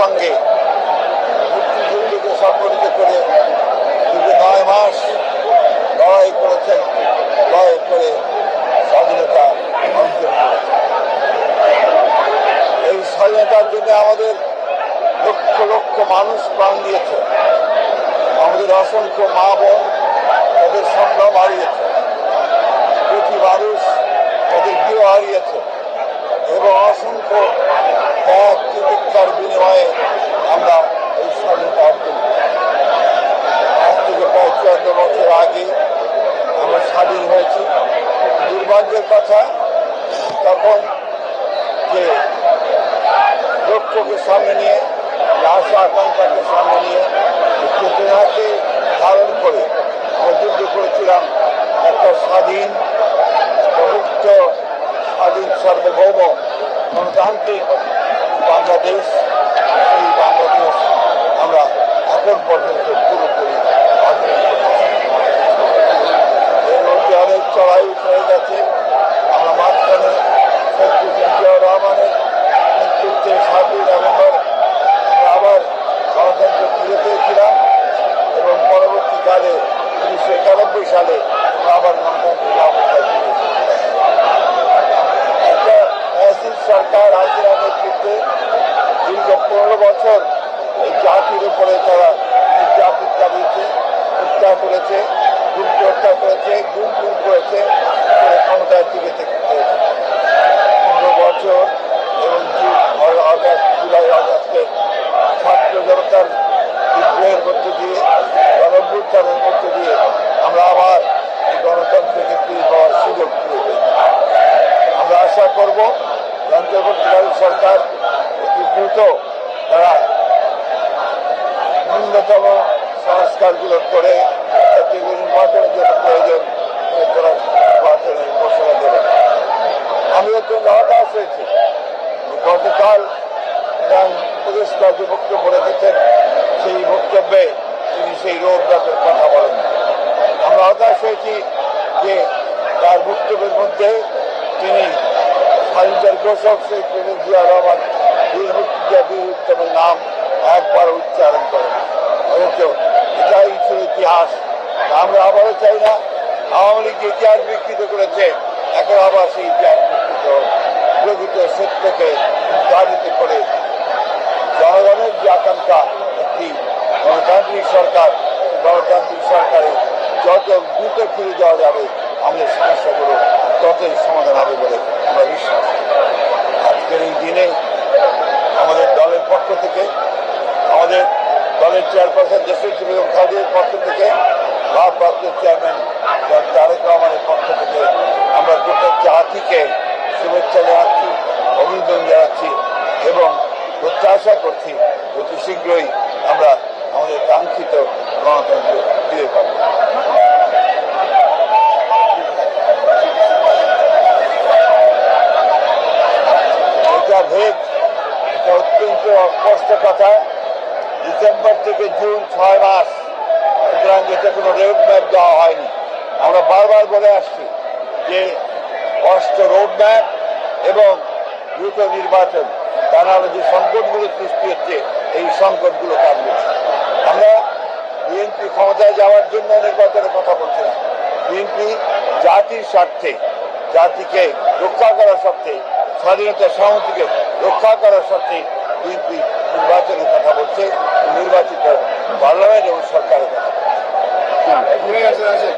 সঙ্গে মুক্তিযুদ্ধকে সংগঠিত করে দীর্ঘ নয় মাস লড়াই করেছেন, লড়াই করে স্বাধীনতা অর্জন এই স্বাধীনতার জন্য আমাদের লক্ষ লক্ষ মানুষ প্রাণ দিয়েছে। আমাদের অসংখ্য মা বোন তাদের সংগ্রাম হারিয়েছে। প্রতি মানুষ তাদের গৃহ হারিয়েছে এবং অসংখ্য ত্যাগ চিকিৎসার বিনিময়ে আমরা এই স্বাধীনতা অর্জন আজ থেকে প্রায় চুয়ান্ন বছর আগে আমরা স্বাধীন হয়েছি। দুর্ভাগ্যের কথা, তখন যে লক্ষ্যকে সামনে নিয়ে, আশা আকাঙ্ক্ষাকে সামনে নিয়ে চেতনাকে ধারণ করে যুদ্ধ করেছিলাম একটা স্বাধীন মুক্ত স্বাধীন সার্বভৌম গণতান্ত্রিক বাংলাদেশ, এই বাংলাদেশ আমরা এখন পর্যন্ত পুরোপুরি এর মধ্যে অনেক চড়াই হয়ে গেছে। আমরা মাঝখানে মুজিবুর জিয়া রহমানের নেতৃত্বে সাতই নভেম্বর আমরা আবার গণতন্ত্র ফিরে পেয়েছিলাম এবং পরবর্তীকালে উনিশশো একানব্বই সালে আমরা আবার গণতান্ত্রিক অবস্থায় ফিরে একটা সরকার হাসিনা নেতৃত্বে দীর্ঘ পনেরো বছর এই জাতির উপরে তারা নির্যাতন চালিয়েছে হত্যা করেছে গুমকে হত্যা করেছে টিকে থেকে পেয়েছে পনেরো বছর এবং জুন অ- আগস্ট, জুলাই, আগস্টে ছাত্র জনতার বিদ্রোহের মধ্য দিয়ে, গণভ্যুত্থানের মধ্য দিয়ে আমরা আবার এই গণতন্ত্রকে ফিরে পাওয়ার সুযোগ ফিরে পেয়েছি আমরা আশা করব অন্তর্বর্তীকালীন সরকার অতি দ্রুত তারা ন্যূনতম সংস্কারগুলো করে যেগুলো নির্বাচনের জন্য প্রয়োজন নির্বাচনের ঘোষণা দেবে আমি অত্যন্ত হতাশ হয়েছি। গতকাল উপদেষ্টা যে বক্তব্য রেখেছেন সেই বক্তব্যে তিনি সেই রোড কথা বলেন আমরা হতাশ হয়েছি যে তার বক্তব্যের মধ্যে তিনি স্বাধীনতার ঘোষক, সেই প্রেমিক জিয়া রহমান, বীর মুক্তিযুদ্ধ বীর উত্তমের নাম একবার উচ্চারণ করেন। অথচ এটাই ছিল ইতিহাস। আমরা আবারও চাই না আওয়ামী লীগ ইতিহাস বিকৃত করেছে এখন আবার সেই ইতিহাস বিকৃত। প্রকৃত সত্যকে উদ্ঘাটিত করে জনগণের যে আকাঙ্ক্ষা একটি গণতান্ত্রিক সরকার, গণতান্ত্রিক সরকারে যত দ্রুত ফিরে যাওয়া যাবে, আমাদের সমস্যাগুলো ততই সমাধান হবে বলে আমরা বিশ্বাস আজকের এই দিনে আমাদের দলের পক্ষ থেকে, আমাদের দলের চেয়ারপারসন দেশনেত্রী বেগম খালেদের পক্ষ থেকে ভারপ্রাপ্ত চেয়ারম্যান জনাব তারেক রহমানের পক্ষ থেকে আমরা গোটা জাতিকে শুভেচ্ছা জানাচ্ছি অভিনন্দন জানাচ্ছি এবং প্রত্যাশা করছি অতি শীঘ্রই আমরা আমাদের কাঙ্ক্ষিত গণতন্ত্র ফিরে পাব। এটা ভেদ, এটা অত্যন্ত কষ্ট কথা। ডিসেম্বর থেকে জুন ছয় মাস, সুতরাং এটা কোনো রোড ম্যাপ দেওয়া হয়নি। আমরা বারবার বলে আসছি যে স্পষ্ট রোড ম্যাপ এবং দ্রুত নির্বাচন, তা নাহলে যে সংকটগুলো সৃষ্টি হচ্ছে, এই সংকটগুলো কাটবে। আমরা বিএনপি ক্ষমতায় যাওয়ার জন্য নির্বাচনের কথা বলছি না। বিএনপি জাতির স্বার্থে, জাতিকে রক্ষা করার স্বার্থে, স্বাধীনতা সংহতিকে রক্ষা করার স্বার্থে বিএনপি নির্বাচনের কথা বলছে, নির্বাচিত পার্লামেন্ট এবং সরকারের কথা বলছে।